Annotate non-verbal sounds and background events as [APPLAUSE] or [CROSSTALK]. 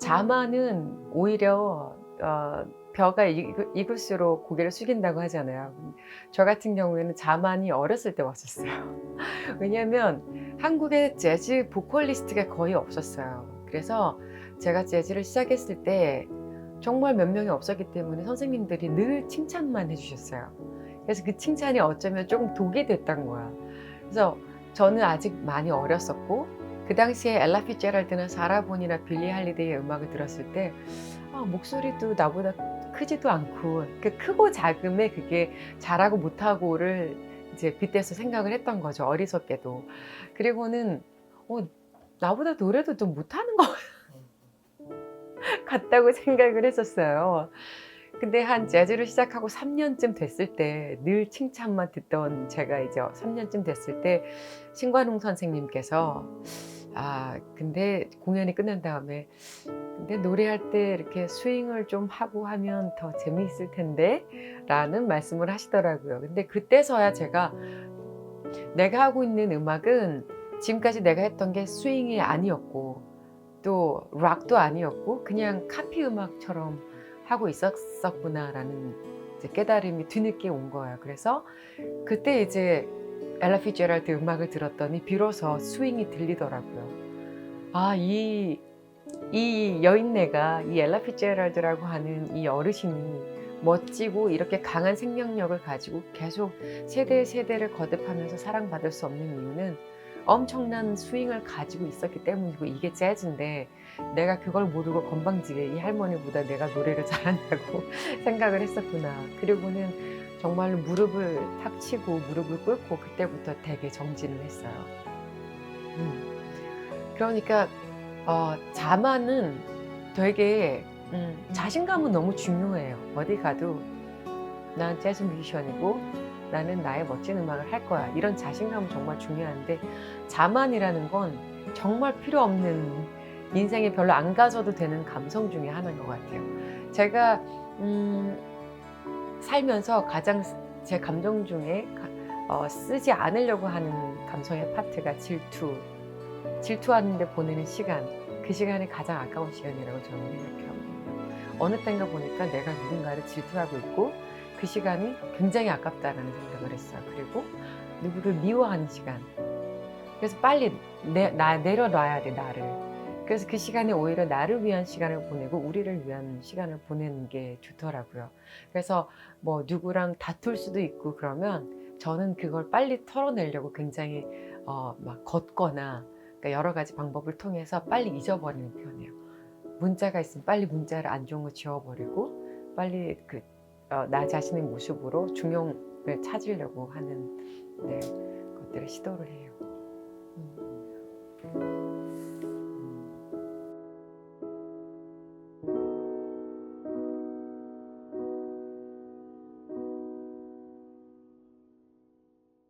자만은 오히려 어, 벼가 익- 익을수록 고개를 숙인다고 하잖아요. 저 같은 경우에는 자만이 어렸을 때 왔었어요. [LAUGHS] 왜냐하면 한국에 재즈 보컬리스트가 거의 없었어요. 그래서 제가 재즈를 시작했을 때 정말 몇 명이 없었기 때문에 선생님들이 늘 칭찬만 해주셨어요. 그래서 그 칭찬이 어쩌면 조금 독이 됐던 거야. 그래서 저는 아직 많이 어렸었고 그 당시에 엘라 피제랄드나 사라본이나 빌리 할리데이의 음악을 들었을 때 아, 목소리도 나보다 크지도 않고 그 크고 작음에 그게 잘하고 못하고를 이제 빗대서 생각을 했던 거죠 어리석게도 그리고는 어, 나보다 노래도 좀 못하는 것 [LAUGHS] 같다고 생각을 했었어요. 근데 한 재즈를 시작하고 3년쯤 됐을 때 늘 칭찬만 듣던 제가 이제 3년쯤 됐을 때 신관웅 선생님께서 아 근데 공연이 끝난 다음에 근데 노래할 때 이렇게 스윙을 좀 하고 하면 더 재미있을 텐데 라는 말씀을 하시더라고요. 근데 그때서야 제가 내가 하고 있는 음악은 지금까지 내가 했던 게 스윙이 아니었고 또 락도 아니었고 그냥 카피 음악처럼 하고 있었었구나라는 깨달음이 뒤늦게 온 거예요. 그래서 그때 이제 엘라 피제랄드 음악을 들었더니 비로소 스윙이 들리더라고요. 아, 이, 이 여인네가 이 엘라 피제랄드라고 하는 이 어르신이 멋지고 이렇게 강한 생명력을 가지고 계속 세대 세대를 거듭하면서 사랑받을 수 없는 이유는 엄청난 스윙을 가지고 있었기 때문이고 이게 재즈인데 내가 그걸 모르고 건방지게 이 할머니보다 내가 노래를 잘한다고 [LAUGHS] 생각을 했었구나. 그리고는 정말로 무릎을 탁 치고 무릎을 꿇고 그때부터 되게 정진을 했어요. 음. 그러니까 어, 자만은 되게 음, 자신감은 너무 중요해요. 어디 가도 난 재즈 뮤지션이고 나는 나의 멋진 음악을 할 거야. 이런 자신감은 정말 중요한데 자만이라는 건 정말 필요 없는 인생에 별로 안 가져도 되는 감성 중에 하나인 것 같아요. 제가 음, 살면서 가장 제 감정 중에 가- 어, 쓰지 않으려고 하는 감성의 파트가 질투. 질투하는데 보내는 시간. 그 시간이 가장 아까운 시간이라고 저는 생각해요. 어느 때인가 보니까 내가 누군가를 질투하고 있고 그 시간이 굉장히 아깝다라는 생각을 했어요. 그리고 누구를 미워하는 시간. 그래서 빨리 내, 나, 내려놔야 돼, 나를. 그래서 그 시간에 오히려 나를 위한 시간을 보내고 우리를 위한 시간을 보내는 게 좋더라고요. 그래서 뭐 누구랑 다툴 수도 있고 그러면 저는 그걸 빨리 털어내려고 굉장히 어, 막 걷거나 그러니까 여러 가지 방법을 통해서 빨리 잊어버리는 편이에요. 문자가 있으면 빨리 문자를 안 좋은 거 지워버리고 빨리 그, 어, 나 자신의 모습으로 중용을 찾으려고 하는 네, 것들을 시도를 해요. 음.